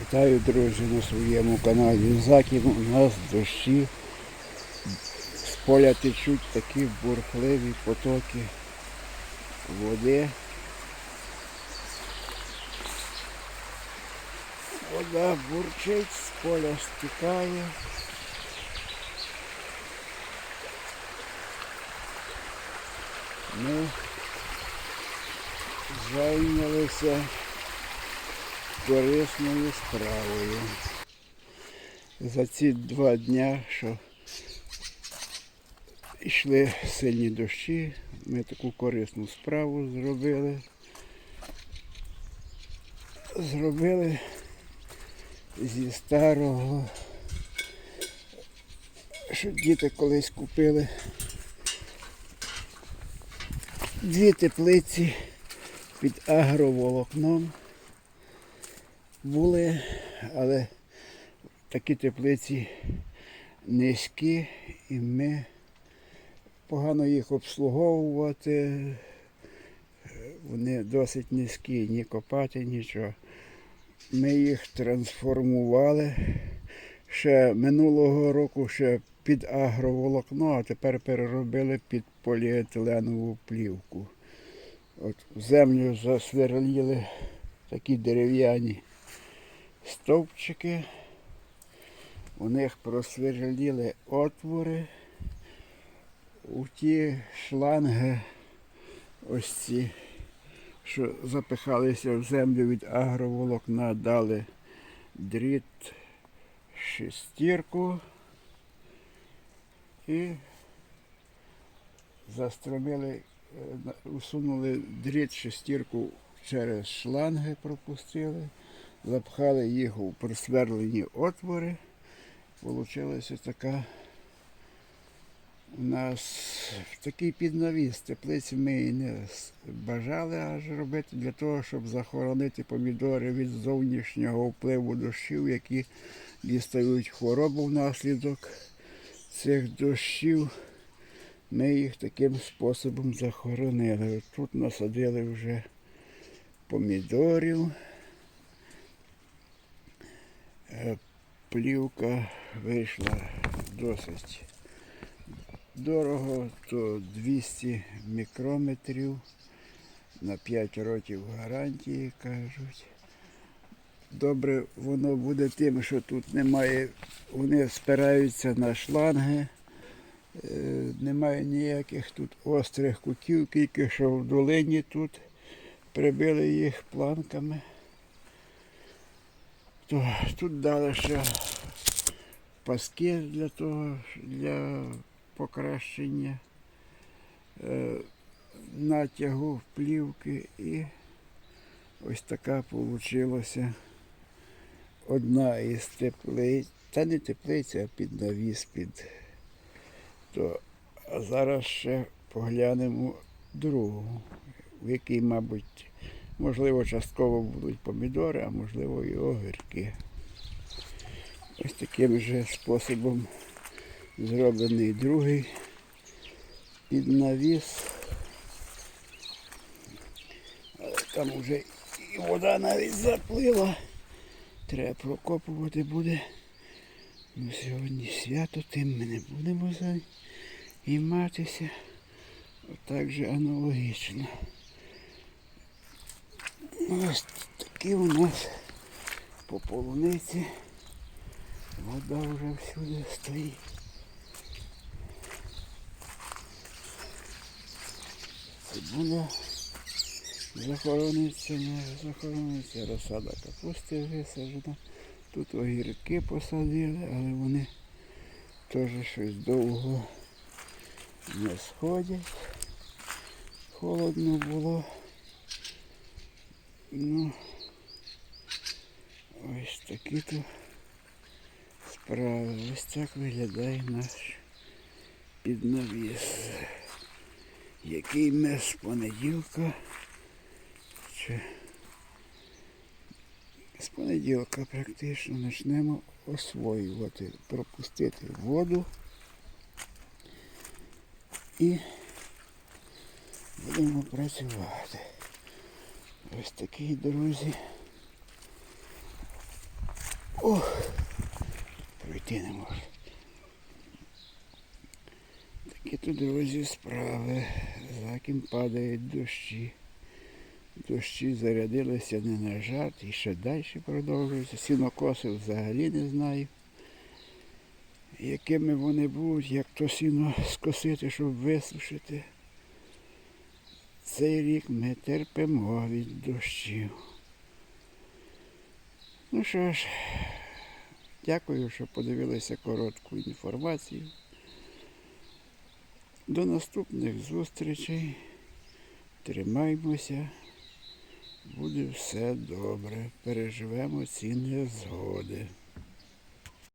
Вітаю, друзі, на своєму каналі Закін. У нас дощі. З поля течуть такі бурхливі потоки води. Вода бурчить, з поля стікає. Ми зайнялися корисною справою. За ці два дня, що йшли сильні дощі, ми таку корисну справу зробили. Зробили зі старого, що діти колись купили дві теплиці під агроволокном були, але такі теплиці низькі і ми погано їх обслуговувати. Вони досить низькі, ні копати, нічого. Ми їх трансформували ще минулого року ще під агроволокно, а тепер переробили під поліетиленову плівку. От землю засверліли такі дерев'яні стовпчики. У них просверліли отвори. У ті шланги ось ці, що запихалися в землю від агроволокна, дали дріт шестірку і застромили, е, усунули дріт шестірку через шланги, пропустили, запхали їх у просверлені отвори. Получилася така у нас такий піднавіс. Теплиці ми і не бажали аж робити для того, щоб захоронити помідори від зовнішнього впливу дощів, які дістають хворобу внаслідок цих дощів. Ми їх таким способом захоронили. Тут насадили вже помідорів. Е, Плівка вийшла досить дорого, то 200 мікрометрів на 5 років гарантії кажуть. Добре воно буде тим, що тут немає, вони спираються на шланги, е, немає ніяких тут острих кутів, тільки що в долині тут прибили їх планками. То тут дали ще паски для того, для покращення е, натягу плівки і ось така вийшла одна із теплиць, та не теплиця, а під навіс під то. Зараз ще поглянемо другу, в якій, мабуть, можливо, частково будуть помідори, а можливо і огірки. Ось таким же способом зроблений другий під навіс. Але там вже і вода навіть заплила. Треба прокопувати буде. Ну, сьогодні свято, тим ми не будемо займатися. Отак же аналогічно. Ось такі у нас по полуниці. Вода вже всюди стоїть. Цибуля захорониться, не захорониться, розсада капусти висаджена. Тут огірки посадили, але вони теж щось довго не сходять. Холодно було. Ну, ось такі то справи. Ось так виглядає наш піднавіс. Який ми з понеділка чи з понеділка практично почнемо освоювати, пропустити воду і будемо працювати. Ось такий, друзі, Ох, пройти не можу. Такі тут, друзі, справи. За падають дощі. Дощі зарядилися не на жарт і ще далі продовжуються. Сінокоси взагалі не знаю. Якими вони будуть, як то сіно скосити, щоб висушити. Цей рік ми терпимо від дощів. Ну що ж, дякую, що подивилися коротку інформацію. До наступних зустрічей. Тримаймося. Буде все добре. Переживемо ці незгоди.